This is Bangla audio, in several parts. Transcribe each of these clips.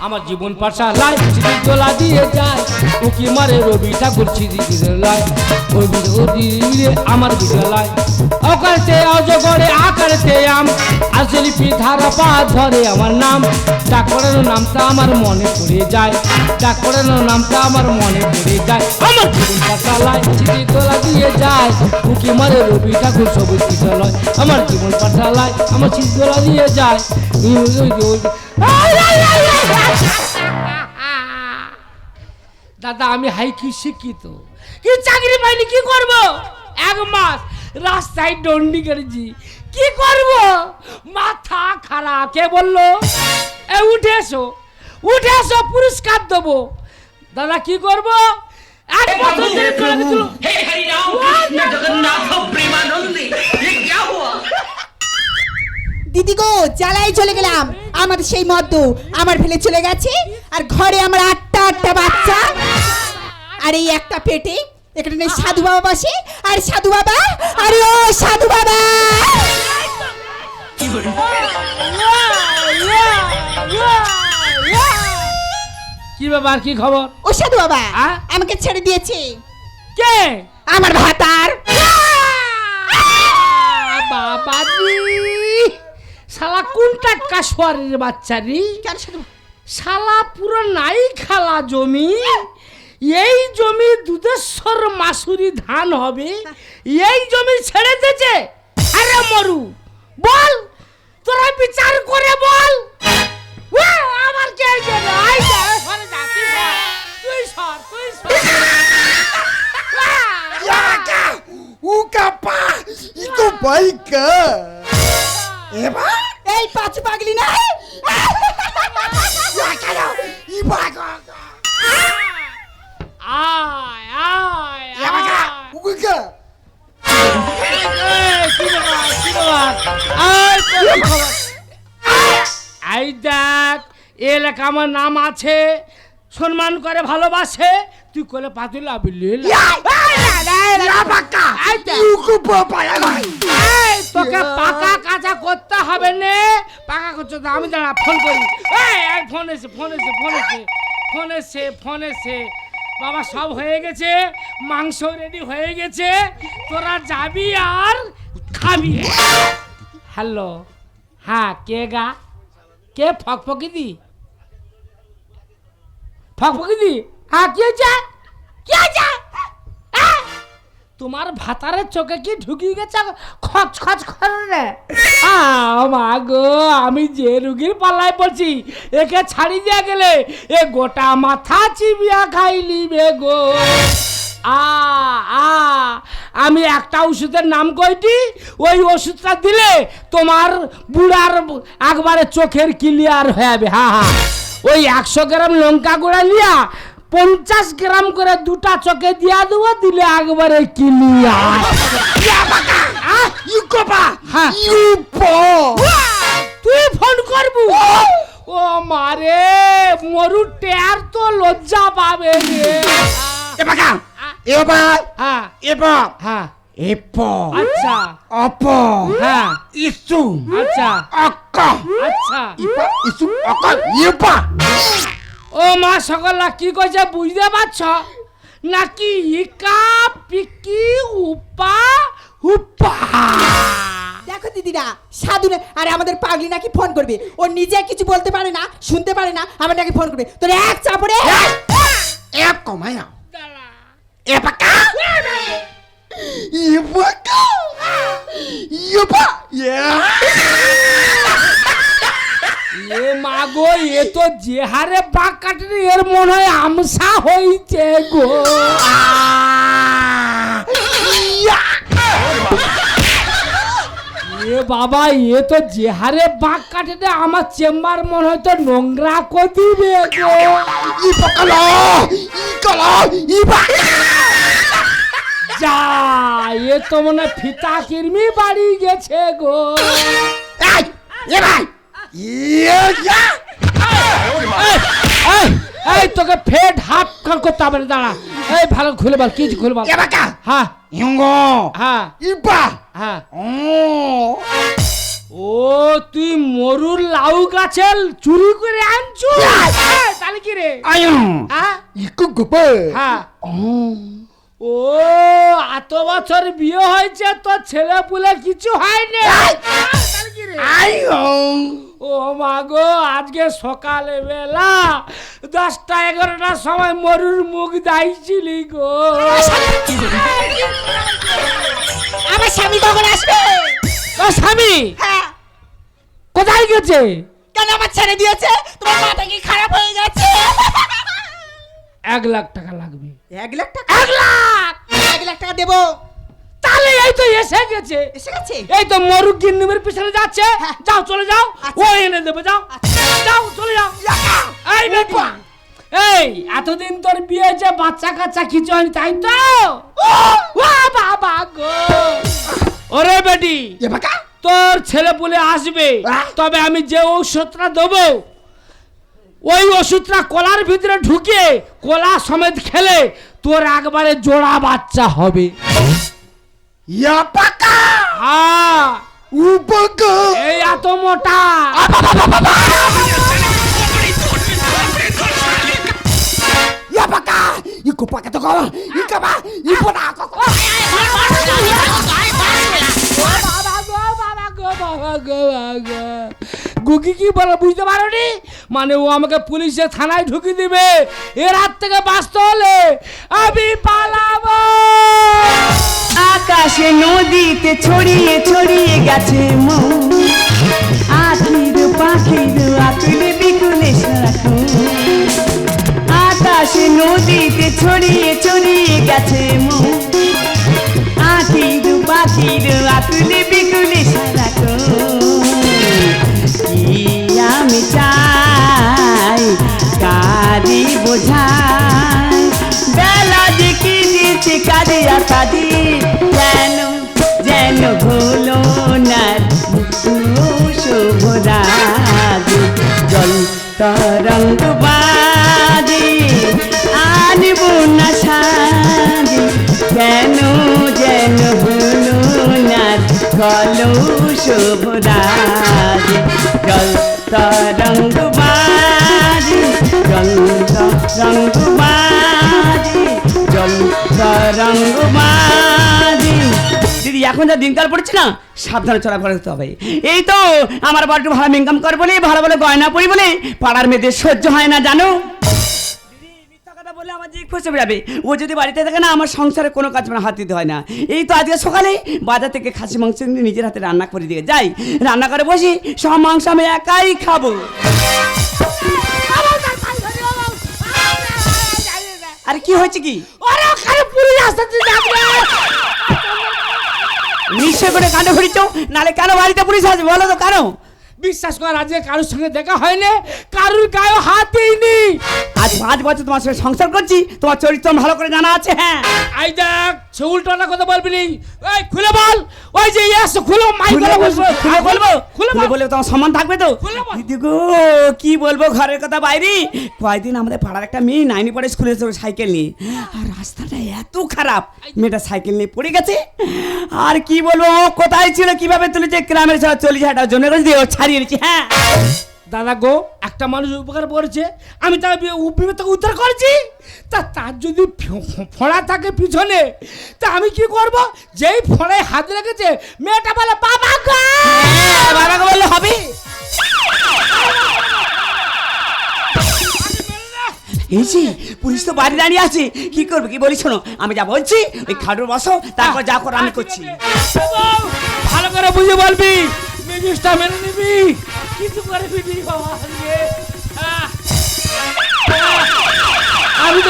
আমার জীবন পাশালায় চিঠি তোলা দিয়ে যায়। উকি মারে রবি ঠাকুর চিঠি বিদ্যালয় ওই বিদ্যালয় আমার বিদ্যালয় অকারতে অজগরে আকারতে আম। আসলি ধারা পা ধরে আমার নাম। ডাক নামটা আমার মনে পড়ে যায়। ডাক নামটা আমার মনে পড়ে যায়। আমার জীবন পাশালায় চিঠি তোলা দিয়ে যায়। উকি মারে রবি ঠাকুর, সবুজ বিদ্যালয় আমার জীবন পাশালায় আমার চিঠি তোলা দিয়ে যায়। দাদা আমি হাইকি শিক্ষিত? কি চাকরি পাইনি কি করব? এক মাস রাস্তায় ডন্ডি করেছি। কি করব? মাথা খারাপ কে বলল? এ উঠে এসো। উঠে এসো পুরস্কার দেবো। দাদা কি করব? এক বছর ধরে চলে গেছিল। হে হরি রাম জগন্নাথ প্রেমানন্দে এ কি হুয়া দিদি গো জ্বালাই চলে গেলাম। আমাদের সেই মদ্য আমার ফেলে চলে গেছে আর ঘরে আমার আটটা আটটা বাচ্চা। আর এই একটা পেটে এখানে সাধু বাবা বসে আর সাধু বাবা আরে ও সাধু বাবা! কি ব্যাপার কি খবর? ও সাধু বাবা? আমাকে ছেড়ে দিয়েছে। কে? আমার ভাতার। বাবা শালা কোনটা টাটকা সোয়ারের বাচ্চা রে? শালা পুরো নাই খালা জমি। এই জমি দুধেশ্বর মাসুরি ধান হবে। এই জমি ছেড়ে দিয়েছে আরে মরু বল তোরা বিচার করে বল। আমার কে তুই সর, তুই সর, সর। আহ! O capaz! E এই পাঁচ পাগলি que এই দেখ এ এলাকা আমার নাম আছে সম্মান করে ভালোবাসে তুই করে পাতুলা বিলি O que papai vai! তোকে পাকা কাঁচা করতে হবে নে। পাকা করতে তো আমি দাঁড়া ফোন করি। এই, ফোন এসে ফোন এসে ফোন এসে ফোন এসে ফোন এসে। বাবা সব হয়ে গেছে মাংস রেডি হয়ে গেছে। তোরা যাবি আর খাবি। হ্যালো হ্যাঁ কে গা? কে? ফকফকি দি ফকফকি দি হ্যাঁ কি হয়েছে? কি হয়েছে? আহ! তোমার ভাতারের চোখে কি ঢুকিয়ে গেছে? খচ খচ করে মা গো, আমি যে রুগীর পাল্লায় পড়ছি, একে ছাড়ি দিয়া গেলে এ গোটা মাথা চিবিয়া খাইলি গো। আ আ, আমি একটা ওষুধের নাম কইটি, ওই ওষুধটা দিলে তোমার বুড়ার একবারে চোখের ক্লিয়ার হয়ে যাবে হ্যাঁ হ্যাঁ ওই একশো গ্রাম লঙ্কা গুঁড়া নিয়া পঞ্চাশ গ্রাম করে দুটা চোখে দিয়া দেবো দিলে একবারে ক্লিয়ার copa! হ্যাঁ! তুই ফোন করবু ও মারে মরু টের তো লজ্জা পাবে রে cá! Eba! হ্যাঁ Eba! হ্যাঁ! আচ্ছা Opo! হ্যাঁ Isso! আচ্ছা Oca! আচ্ছা Ipa! Isso! Oca! ও মা সকলা কি কইছে বুঝতে পারছ নাকি ইকা পিকি উপা হুপা দেখো দিদিরা সাধু না- আরে আমাদের পাগলি নাকি ফোন করবে ও নিজে কিছু বলতে পারে না শুনতে পারে না আমার নাকি ফোন করবে তোর এক চাপড়ে এক? Epa cá! Ipa cá! Ipa! Yeah! এ মাগো এ তো যে হারে বাঁক কাটে এর মনে হয় আমসা হইছে গো এ বাবা এ তো যে হারে বাঁক কাটে রে, আমার চেম্বার মনে হয় তো নোংরা করে দিবে গো! Ipa! যা এ তো মনে ফিতা কিরমি বাড়ি গেছে গো Ai! Ipa! Yeah! এই, তোকে ফেট হাফ করতে হবে দাঁড়া। এই ভালো খুলে বল কি খুলে বল? cá! হ্যাঁ। Yungo! হ্যাঁ। Ipa! হ্যাঁ! ও! তুই মরুর লাউ গাছের চুরি করে আনছু? Ah! আয়ো! হ্যাঁ। ইকো গোপে! হ্যাঁ। ও! এত বছর বিয়ে হয়েছে তো ছেলে পুলে কিছু হয়নি? তাহলে কি রে? আয়ো! ও মা গো আজকে সকালে বেলা দশটা এগারোটার সময় মরুর মুখ দাইছিলি গো। আমার স্বামী কখন আসবে? ও স্বামী? হ্যাঁ। কোথায় গেছে? কেন আমার ছেড়ে দিয়েছে? তোমার মাথা কি খারাপ হয়ে গেছে? এক লাখ টাকা লাগবে। এক লাখ টাকা? এক লাখ! এক লাখ টাকা দেবো। তাহলে এই তো এসে গেছে। এসে গেছে? এই তো মরু গিন্নুমের পিছনে যাচ্ছে। হ্যাঁ। যাও চলে যাও। আচ্ছা। ও এনে দেবে যাও। যাও চলে যাও। এই বেটি। এই এতদিন তোর বিয়ে হয়েছে বাচ্চা কাচ্চা কিছু হয়নি তাই তো? ও! বাবা গো! ওরে বেটি এ বাকা? তোর ছেলে পুলে আসবে! তবে আমি যে ঔষধটা দেবো ওই ওষুধটা কলার ভিতরে ঢুকে কলা সমেত খেলে তোর একবারে জোড়া বাচ্চা হবে। ইয়া বাকা হ্যাঁ উপকা এই এত মোটা। ইয়া বাকা ইকো পাকা তো কো ইকা বা কো গো বাবা গো। গুগি কি বলে বুঝতে পারোনি? মানে ও আমাকে পুলিশে থানায় ঢুকিয়ে দিবে। এর হাত থেকে বাঁচতে হলে আমি পালাবো। আকাশে নদীতে ছড়িয়ে ছড়িয়ে গেছে মন। আখির পাখির আতুলে বিকুলে সারাক্ষণ আকাশে নদীতে ছড়িয়ে ছড়িয়ে গেছে মন। আখির পাখির আতুলে বিকুলে সারাক্ষণ কি আমি চাই কারি দেখি দিচ্ছে কাজে যেন যেন হলো না শোভরাজি জল তরঙ্গ বাজি, আনব না সাজি। কেন যেন হলো না কলো শোভরাজি জল তরঙ্গ বাজি, জল তরঙ্গ দিদি, এখন যা দিনকাল পড়ছে না, সাবধানে চলাফেরা করতে হবে। এই তো, আমার বাড়িতে ভালো ইনকাম কর বলে ভালো ভালো গয়না পরি বলে পাড়ার মেয়েদের সহ্য হয় না, জানো? বলে আমার জিভ ফসে যাবে ও যদি বাড়িতে থাকে না, আমার সংসারে কোনো কাজ আমার হাত দিতে হয় না। এই তো আজকে সকালে বাজার থেকে খাসি মাংস নিজের হাতে রান্না করে দিয়ে যাই। রান্না করে বসি, সব মাংস আমি একাই খাব। আরে কি হয়েছে কি? আরে ওখানে পুলিশ আসতে যাবে নিশ্চয় করে কানে ভরিছ নালে কেন বাড়িতে পুলিশ আসবে? বলো তো কেন? বিশ্বাস করার আজকে কারোর সঙ্গে দেখা হয়নি কারোর গায়ে হাত দিইনি। আজ পাঁচ বছর তোমার সঙ্গে সংসার করছি তোমার চরিত্র ভালো করে জানা আছে হ্যাঁ। আই দেখ সে উল্টোটা কথা বলবি নি। এই খুলে বল। ওই যে ইয়েস খুলে মাই করে বলব বলব। খুলে বলব খুলে খুলে বল। বলে তোমার সম্মান থাকবে তো? দিদি গো কি বলব ঘরের কথা বাইরে? কয়েকদিন আমাদের পাড়ার একটা মেয়ে নাইনি পড়ে স্কুলে এসে সাইকেল নিয়ে। আর রাস্তাটা এত খারাপ মেয়েটা সাইকেল নিয়ে পড়ে গেছে। আর কি বলব কোথায় ছিল কীভাবে তুলেছে গ্রামের সব চল্লিশ হাজার জন্য দিয়ে নিয়েছি হ্যাঁ। দাদা গো একটা মানুষ উপকার করেছে আমি তার বিপদ থেকে উদ্ধার করেছি। তা তার যদি ফোঁড়া থাকে পিছনে তা আমি কি করব? যেই ফোঁড়ায় হাত রেখেছে মেয়েটা বলে বাবা গো! হ্যাঁ, বাবাকে বললে হবে? এসি পুলিশ তো বাড়ি দাঁড়িয়ে আছে কি করবে কি বলি শোনো আমি যা বলছি ওই খাটুর বসো তারপর যা করো আমি করছি। ভালো করে বুঝে বলবি মিউজিকটা মেনে আমি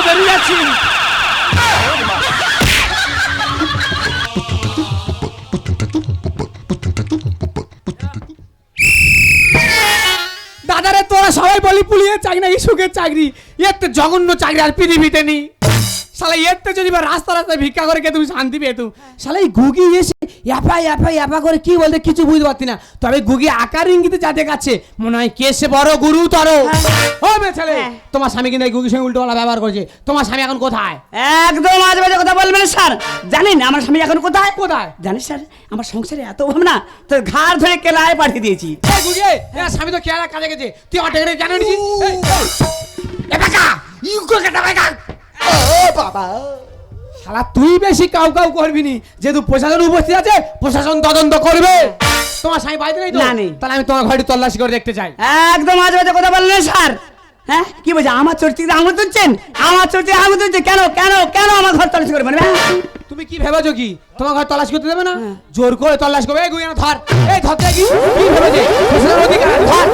দাদারে তোরা সবাই বলি পুলিশের চাকরি নাকি সুখের চাকরি? এর তো জঘন্য চাকরি আর পৃথিবীতে নেই। শালা এর তো যদি বা রাস্তা রাস্তায় ভিক্ষা করে কে তুমি শান্তি পেতো শালা এই গুগি এসে এপা এপা এপা করে কি বলতে কিছু বুঝতে পারতি না। তবে গুগি আকার ইঙ্গিতে যা দেখাচ্ছে মনে হয় কে সে বড় গুরু তর। ও মেয়ে ছেলে তোমার স্বামী কিন্তু এই গুগির সঙ্গে উল্টো ব্যবহার করেছে। তোমার স্বামী এখন কোথায়? একদম মাঝে মাঝে কথা বলবেন স্যার। জানেন আমার স্বামী এখন কোথায়? কোথায়? জানিস স্যার আমার সংসারে এত ভাবনা তো ঘাড় ধরে কেলায় পাঠিয়ে দিয়েছি। গুগি হ্যাঁ স্বামী তো কেয়ারা কাজে গেছে। তুই আমার টেকে কেন বাকা শালা তুই বেশি কাউ কাউ করবি নি যেহেতু প্রশাসন উপস্থিত আছে প্রশাসন তদন্ত করবে। তোমার স্বামী বাড়িতে নেই তো? না, নেই। তাহলে আমি তোমার ঘরে তল্লাশি করে দেখতে চাই। একদম আজ বাজে কথা বললেন স্যার? হ্যাঁ? কি বলছে? আমার চরিত্রে আঙুল তুলছেন? আমার চরিত্রে আঙুল তুলছে কেন কেন কেন আমার ঘর তলাশি করবেন? হ্যাঁ? তুমি কি ভেবেছো কি? তোমার ঘর তল্লাশি করতে দেবে না? জোর করে তল্লাশি করবে। এই গুইনা ধর। এই ধরতে কি কি ভেবেছে? প্রশাসনের অধিকার ধর।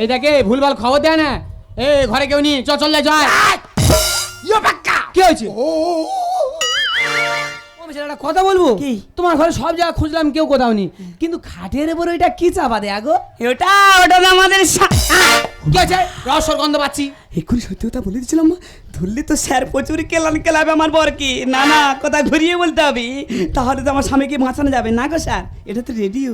এই দেখে ভুলভাল খবর দেয় না। এ ঘরে কেউ নি চল চল যাই। যায় ইয়া বাক্কা কি হয়েছে? ও আমি সেটা কথা বলব? কি? তোমার ঘরে সব জায়গা খুঁজলাম কেউ কোথাও নেই। কিন্তু খাটের উপর ওইটা কি চাপা দেয় আগো? ওটা ওটা তো আমাদের! কি আছে রসর গন্ধ পাচ্ছি। এক্ষুনি সত্যি কথা বলে দিচ্ছিলাম মা। ধরলে তো স্যার প্রচুর কেলান কেলাবে আমার বরকে। না না কথা ঘুরিয়ে বলতে হবে। তাহলে তো আমার স্বামীকে বাঁচানো যাবে। না গো স্যার এটা তো রেডিও।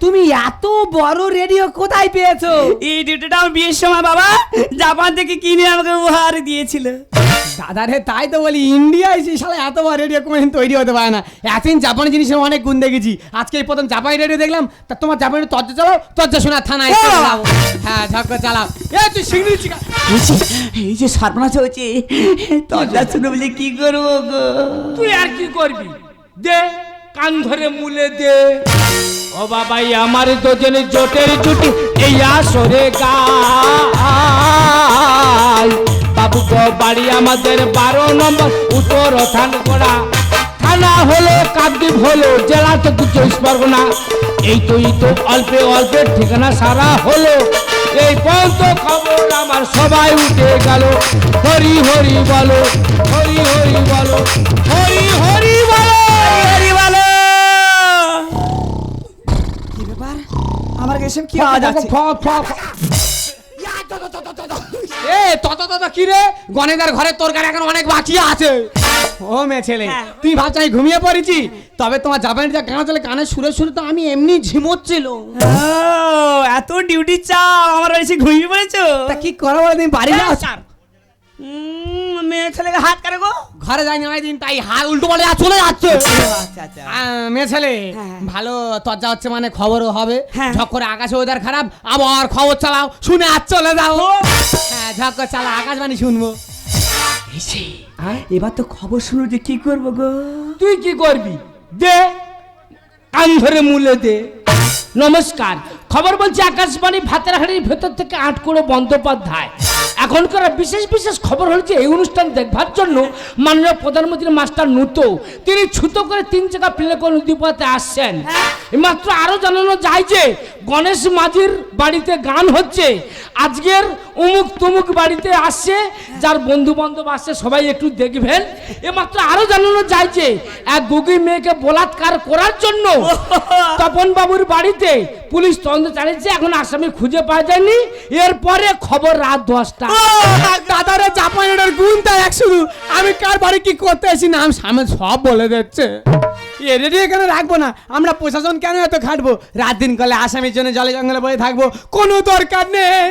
তুমি এত বড় রেডিও কোথায় পেয়েছ? এই আমার বিয়ের সময় বাবা জাপান থেকে কিনে আমাকে উপহার দিয়েছিল। দাদা রে তাই তো বলি ইন্ডিয়ায় সেই শালা এত বড় রেডিও কোনোদিন তৈরি হতে পারে না। এতদিন জাপানি জিনিসের অনেক গুণ দেখেছি। আজকে এই প্রথম জাপানি রেডিও দেখলাম তা তোমার জাপানি তর্জা চালাও তর্জা শোনা থানায়! হ্যাঁ ঝক্কর চালাও। এ তুই সিংড়ি চিকা এই যে- এই সর্বনাশ হয়েছে তল্লা শুনে বলে কি করব গো? তুই আর কি করবি? দে কান ধরে মুলে দে। ও বাবাই, আমার দুজনে জোটের জুটি, এই আসরে গাই। বাবু বাড়ি আমাদের বারো নম্বর, উত্তর থান করা থানা হলো কাকদ্বীপ হলো, জেলা তো চব্বিশ পরগনা এই তো এই তো, অল্পে অল্পে ঠিকানা সারা হলো। এই পর্যন্ত খবর আমার সবাই উঠে গেল। হরি হরি বলো, হরি হরি বলো, হরি হরি আমার কাছে কি আওয়াজ আছে? ফ- ফ- ফ- এ তত তত কি রে? গণেদার ঘরে তোর গাড়ি এখন অনেক বাকি আছে। ও মেয়ে ছেলে হ্যাঁ। তুই ভাবছ আমি ঘুমিয়ে পড়েছি? তবে তোমার জাপানি যা গান চলে কানে সুরে সুরে তো আমি এমনি ঝিমোচ্ছিল। ও, এত ডিউটি চাও আমার এসে ঘুমিয়ে পড়েছো? তা কি করো বলে তুমি বাড়ি যাও। উম, মেয়ে ছেলেকে হাত কারে গো? ঘরে যাইনি দিন তাই হাত উল্টো বলে আর চলে যাচ্ছে। আচ্ছা আচ্ছা আহ, মেয়ে ছেলে হ্যাঁ। ভালো তজ্জা হচ্ছে মানে খবরও হবে। হ্যাঁ। ঝক করে আকাশে ওদের খারাপ আবার খবর চালাও শুনে আর চলে যাও। হ্যাঁ ঝক চালা আকাশবাণী শুনব। এসে হ্যাঁ? এবার তো খবর শুনো যে কি করব গো। তুই কি করবি? দে কান ধরে মুলে দে। নমস্কার খবর বলছে আকাশবাণী ভাতের হাড়ির ভেতর থেকে আটকুড়ো বন্দ্যোপাধ্যায়। এখনকার বিশেষ বিশেষ খবর হচ্ছে এই অনুষ্ঠান দেখবার জন্য মাননীয় প্রধানমন্ত্রী মাস্টার নুতো তিনি ছুতো করে তিন চাকা প্লেনে করে নদীপথে আসছেন। মাত্র আরও জানানো যায় যে গণেশ মাঝির বাড়িতে গান হচ্ছে আজকের উমুক তুমুক বাড়িতে আসছে যার বন্ধু বান্ধব আসছে সবাই একটু দেখবেন। এ মাত্র আরও জানানো যায় যে এক গুগি মেয়েকে বলাৎকার করার জন্য তপন বাবুর বাড়িতে পুলিশ তদন্ত চালিয়েছে এখন আসামি খুঁজে পাওয়া যায়নি। এরপরে খবর রাত দশটা। দাদারে জাপানের গুণ তাই এক শুধু। আমি কার বাড়ি কি করতে আসি না, আমি সামনে সব বলে দিচ্ছে। এ রেডি এখানে রাখব না। আমরা প্রশাসন কেন এত খাটবো? রাত দিন কলে আসামির জন্য জলে জঙ্গলে বয়ে থাকব। কোনো দরকার নেই।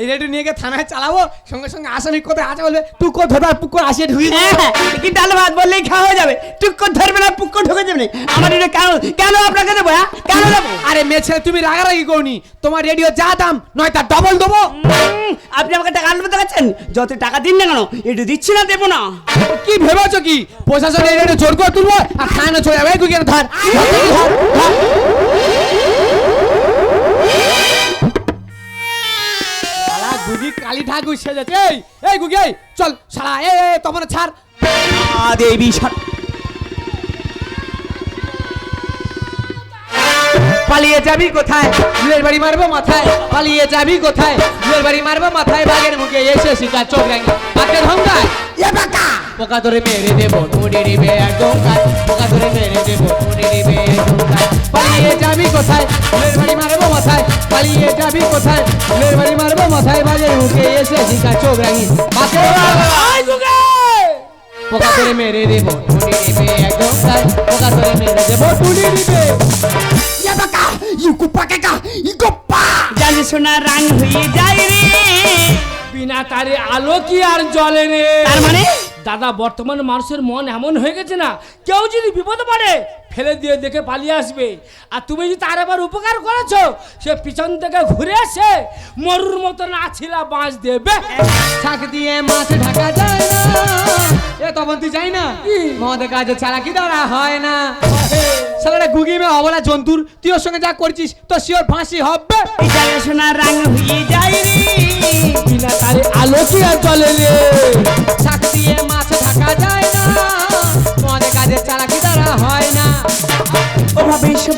এই রেডি নিয়ে গিয়ে থানায় চালাবো। সঙ্গে সঙ্গে আসামি কোথায় আছে বলবে? টুকো ধরবার আসিয়ে ঢুকি হ্যাঁ, কি ডাল ভাত বললেই খাওয়া হয়ে যাবে। টুক্কো ধরবে না ঢুকে যাবে আমার এটা কেন কেন আপনাকে দেবো হ্যাঁ? কেন দেবো? আরে মেয়ে ছেলে তুমি রাগারাগি করনি। তোমার রেডিও যা দাম নয় তার ডবল দেবো। আপনি আমাকে টাকা আনতে দেখাচ্ছেন যত টাকা দিন না কেন একটু দিচ্ছি না দেবো না। কি ভেবেছো কি? প্রশাসন এই রেডিও জোর করে তুলবো আর থানায় চলে যাবে গুগিয়ে ধর। শালা গুগি কালী ঠাকুর সেজেছে এই এই গুগে চল শালা এ এই, ছাড়। দেবী সা- পালিয়ে যাবি কোথায়? দুয়ের বাড়ি মারবো মাথায়। পালিয়ে যাবি কোথায়? দুয়ের বাড়ি মারবো মাথায়। বাঘের মুখে এসে শিকার চোখ রাঙি ইয়া বাক্কা পোকা ধরে মেরে দেবো নুড়ি নিবে একদম কাজ পোকা ধরে মেরে দেবো নুড়ি নিবে পালিয়ে যাবি কোথায়? ফুলের বাড়ি মারবো মাথায়। পালিয়ে যাবি কোথায়? ফুলের বাড়ি মারবো মাথায়। বাজের মুখে এসে শিকার চোখ রাঙি পোকা ধরে মেরে দেবো নুড়ি নিবে একদম পোকা ধরে মেরে দেবো নিবে। ইয়া বাক্কা ইকো পাকাকা ইকো পা জানি সোনা রাং হয়ে যায় রে। বিনা তারে আলো কি আর জ্বলে রে? তার মানে? দাদা বর্তমান মানুষের মন এমন হয়ে গেছে না কেউ যদি বিপদে পড়ে ফেলে দিয়ে দেখে পালিয়ে আসবে। আর তুমি যদি তার আবার উপকার করেছ সে পিছন থেকে ঘুরে এসে মরুর মতো নাছিলা বাঁশ দেবে। শাক দিয়ে মাছ ঢাকা যায় না এ তখন তুই যাই না। মদের কাজে চালাকি দ্বারা হয় না? শালাটা গুগি মে অবলা জন্তুর তুই ওর সঙ্গে যা করছিস তো শিওর ফাঁসি হবে। এই জানা রঙ হয়ে যায় রে। বিনা তারে আলো কি আর জ্বলে রে।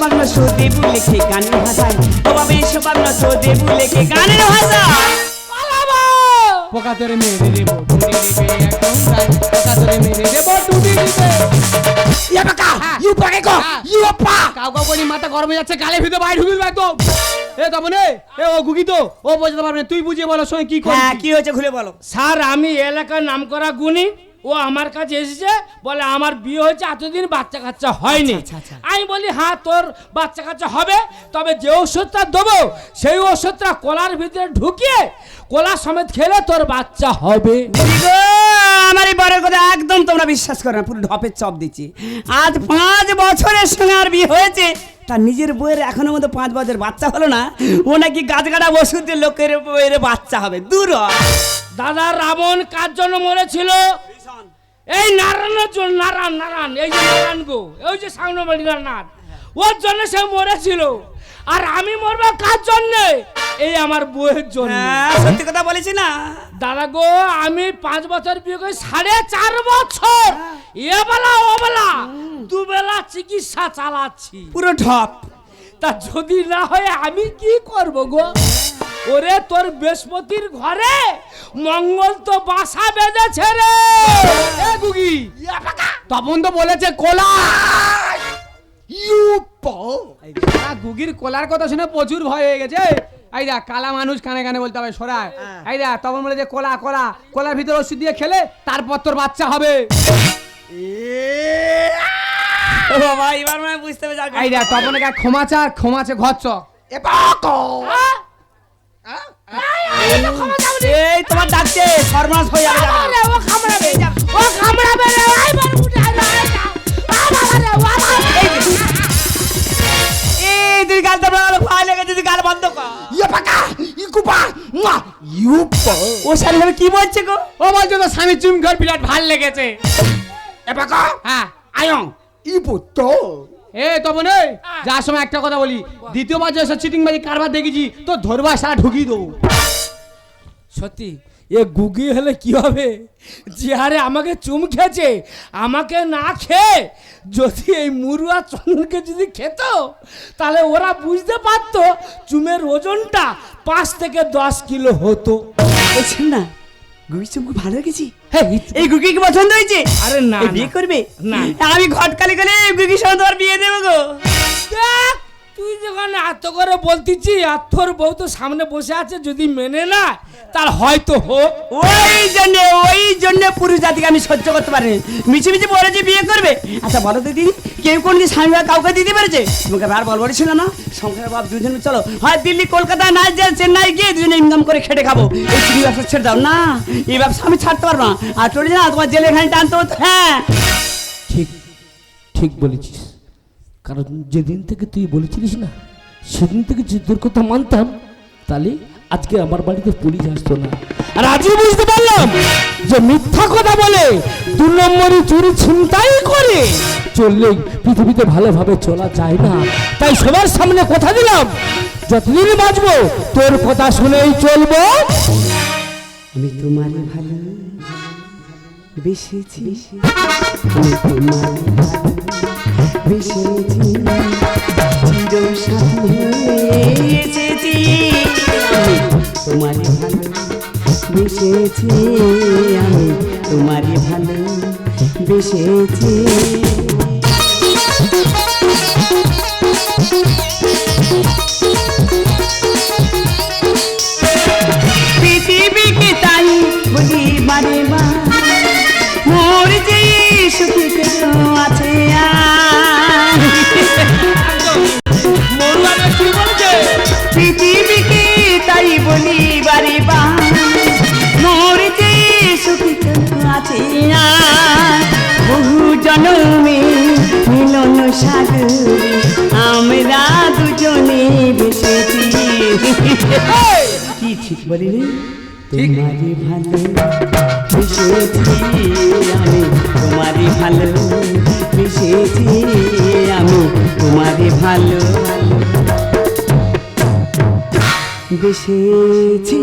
সোদেবু লেখে গানের ভাষায় সোদেবু লেখে গানের ভাষায় পোকা তোরে মেরে দেবো টুটি দিবে একদম তাই পোকা তোরে মেরে দেবো টুটি দিবে। ইয়া বাকা ইউ পাকে কো ইউ পা। কাউ কাউ করি মাথা গরম হয়ে যাচ্ছে গালে ভিতরে বাইরে ঢুকিল একদম এ তখন এ এ ও গুগি তো ও বোঝাতে পারবে তুই বুঝিয়ে বলো সঙ্গে কি হ্যাঁ কি হয়েছে খুলে বলো। স্যার আমি এলাকার নামকরা গুণী ও আমার কাছে এসেছে বলে আমার বিয়ে হয়েছে এতদিন বাচ্চা কাচ্চা হয়নি। আমি বলি হ্যাঁ তোর বাচ্চা কাচ্চা হবে তবে যে ওষুধটা দেবো সেই ওষুধটা কলার ভিতরে ঢুকিয়ে কলা সমেত খেলে তোর বাচ্চা হবে। আমার এই বরের কথা একদম তোমরা বিশ্বাস করো না পুরো ঢপের চপ দিচ্ছি। আজ পাঁচ বছরের সঙ্গে আর বিয়ে হয়েছে। তার নিজের বইয়ের এখনও মতো পাঁচ বছর বাচ্চা হলো না ও নাকি গাছ কাটা ওষুধ দিয়ে লোকের বইয়ের বাচ্চা হবে। দূর। দাদা রাবণ কার জন্য মরেছিল? এই নারায়ণের জন্য নারায়ণ নারায়ণ এই যে নারায়ণ গো ওই যে সামনে বাড়ি নারায়ণ। ওর জন্য সে মরেছিল। আর আমি মরবো কার জন্য? এই আমার বউয়ের জন্য। হ্যাঁ সত্যি কথা বলেছি না? দাদা গো আমি পাঁচ বছর বিয়ে করে সাড়ে চার বছর। এ বেলা ও বেলা দুবেলা চিকিৎসা চালাচ্ছি। পুরো ঢপ। তা যদি না হয় আমি কি করব গো? ওরে তোর বৃহস্পতির ঘরে মঙ্গল তো বাসা বেঁধেছে রে। গুগি। তপন তো বলেছে কোলা ইউ গুগির কোলার কথা শুনে প্রচুর ভয় হয়ে গেছে। এই দেখ কালা মানুষ কানে কানে বলতে হবে সরায়। এই দেখ তখন বলে যে কোলা কোলা কোলার ভিতরে ওষুধ দিয়ে খেলে তারপর তোর বাচ্চা হবে। ও বাবা এবার মানে বুঝতে এই একা ক্ষমাচা ক্ষমাচে ঘর চ। এ পাকো এই তোমার ডাকছে সর্বনাশ হয়ে যাবে ও রে আই বাবা রে। এই তুই গাল তো ভালো ভয় লেগেছে তুই গাল বন্ধ কর। ইয়া বাকা ইকু পা মা ইউ ও কি বলছে গো? ও বলছে তো স্বামী চুম ঘর বিরাট ভালো লেগেছে। এ বাকা হ্যাঁ। আয়ং। ইপু তো এ তপন এই যার সময় একটা কথা বলি। দ্বিতীয়বার যে চিটিং বাজি কারবার দেখেছি তো ধরবা সারা ঢুকিয়ে দেবো। সত্যি এ গুগি হলে কি হবে? যে হারে আমাকে চুম খেয়েছে আমাকে না খেয়ে যদি এই মুরুয়া চন্দনকে যদি খেত তাহলে ওরা বুঝতে পারতো চুমের ওজনটা পাঁচ থেকে দশ কিলো হতো। বলছেন না গুগি চুমকু ভালো লেগেছি। হ্যাঁ এই গুগি কি পছন্দ হয়েছে? আরে না, বিয়ে করবে? না। আমি ঘটকালি গেলে গুগির সঙ্গে তোমার বিয়ে দেবো গো। দেখ তুই যখন এত করে বলতিছি আর তোর বউ তো সামনে বসে আছে যদি মেনে না তার হয়তো হোক। ওই জন্য ওই জন্য পুরুষ জাতিকে আমি সহ্য করতে পারিনি। মিছি মিছি বলেছে বিয়ে করবে। আচ্ছা বলো দিদি কেউ কোন কি স্বামী বা কাউকে দিতে পেরেছে? তোমাকে আর বল ছিল না। সংসার বাপ দুজন চলো। হয় দিল্লি কলকাতা না যে চেন্নাই গিয়ে দুজনে ইনকাম করে খেটে খাব। এই চিনি ব্যবসা ছেড়ে দাও। না এই ব্যবসা আমি ছাড়তে পারব না। আর চলে না তোমার জেলে খানি টানতে হতো হ্যাঁ। ঠিক ঠিক বলেছিস। কারণ যেদিন থেকে তুই বলেছিলিস না, সেদিন থেকে যদি তোর কথা মানতাম, তাহলে আজকে আমার বাড়িতে পুলিশ আসতো না। আর আজই বুঝতে পারলাম যে মিথ্যা কথা বলে দু নম্বরই চুরি ছিনতাই করে চললে পৃথিবীতে ভালোভাবে চলা যায় না। তাই সবার সামনে কথা দিলাম, যতদিন বাঁচবো, তোর কথা শুনেই চলবো। আমি তোমারই ভালো তোমার বেশিছি চির সাথী হয়ে এসেছি তোমারই ভালো বেশিছি আমি তোমারই ভালো বেশিছি কেন বহু জন্মে মিলন সাগরে আমরা দুজনে বেসেছি কি ঠিক বলিনি তোমারই ভালো বেসেছি আমি তোমারই ভালো বেসেছি আমি তোমারই ভালো বেসেছি